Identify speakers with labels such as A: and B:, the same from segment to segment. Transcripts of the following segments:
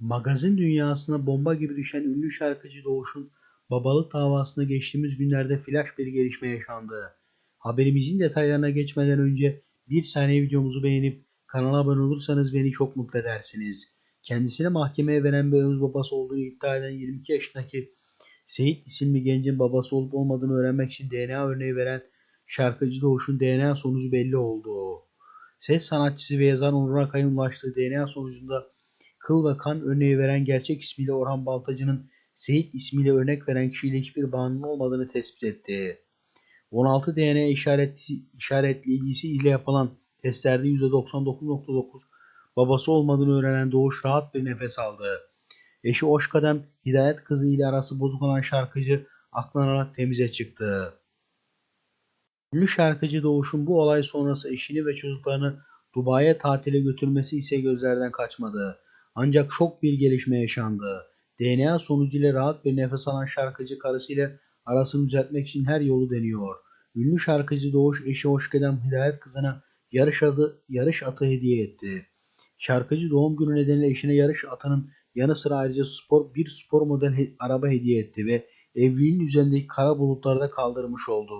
A: Magazin dünyasına bomba gibi düşen ünlü şarkıcı Doğuş'un babalık davasında geçtiğimiz günlerde flash bir gelişme yaşandı. Haberimizin detaylarına geçmeden önce bir saniye videomuzu beğenip kanala abone olursanız beni çok mutlu edersiniz. Kendisine mahkemeye veren bir öz babası olduğunu iddia eden 22 yaşındaki Seyit isimli gencin babası olup olmadığını öğrenmek için DNA örneği veren şarkıcı Doğuş'un DNA sonucu belli oldu. Ses sanatçısı ve yazar Onur Akay'ın ulaştığı DNA sonucunda kıl ve kan örneği veren gerçek ismiyle Orhan Baltacı'nın Seyit ismiyle örnek veren kişiyle hiçbir bağının olmadığını tespit etti. 16 DNA işaretli, işaretleyicisi ile yapılan testlerde %99.9 babası olmadığını öğrenen Doğuş rahat bir nefes aldı. Eşi Oşkadem Hidayet kızı ile arası bozuk olan şarkıcı aklanarak temize çıktı. Ünlü şarkıcı Doğuş'un bu olay sonrası eşini ve çocuklarını Dubai'ye tatile götürmesi ise gözlerden kaçmadı. Ancak şok bir gelişme yaşandı. DNA sonucuyla rahat bir nefes alan şarkıcı karısıyla arasını düzeltmek için her yolu deniyor. Ünlü şarkıcı Doğuş eşi Hoşgedem Hidayet kızına yarış adı yarış atı hediye etti. Şarkıcı doğum günü nedeniyle eşine yarış atının yanı sıra ayrıca spor bir spor model he- araba hediye etti ve evliliğin üzerindeki kara bulutlarda kaldırmış oldu.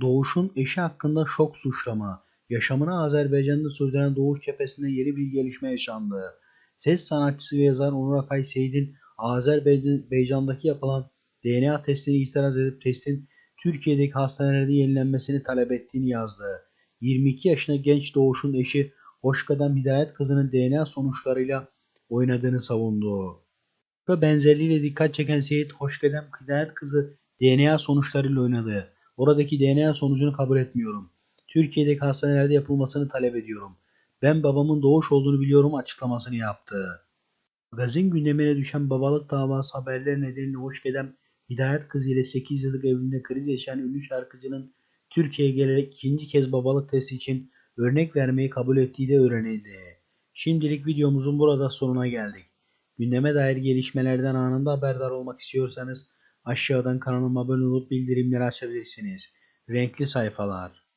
A: Doğuş'un eşi hakkında şok suçlama. Yaşamını Azerbaycan'da sürdüren Doğuş cephesinde yeni bir gelişme yaşandı. Ses sanatçısı ve yazar Onur Akay Seyit'in Azerbaycan'daki yapılan DNA testini itiraz edip testin Türkiye'deki hastanelerde yenilenmesini talep ettiğini yazdı. 22 yaşında genç Doğuş'un eşi Hoşkadem Hidayet kızının DNA sonuçlarıyla oynadığını savundu. Ve benzerliğiyle dikkat çeken Seyit Hoşkadem Hidayet kızı DNA sonuçlarıyla oynadı. Oradaki DNA sonucunu kabul etmiyorum. Türkiye'deki hastanelerde yapılmasını talep ediyorum. Ben babamın doğuş olduğunu biliyorum açıklamasını yaptı. Magazin gündemine düşen babalık davası haberleri nedeniyle Hoşgedem Hidayet kızı ile 8 yıllık evliliğinde kriz yaşayan ünlü şarkıcının Türkiye'ye gelerek ikinci kez babalık testi için örnek vermeyi kabul ettiği de öğrenildi. Şimdilik videomuzun burada sonuna geldik. Gündeme dair gelişmelerden anında haberdar olmak istiyorsanız aşağıdan kanalıma abone olup bildirimleri açabilirsiniz. Renkli sayfalar.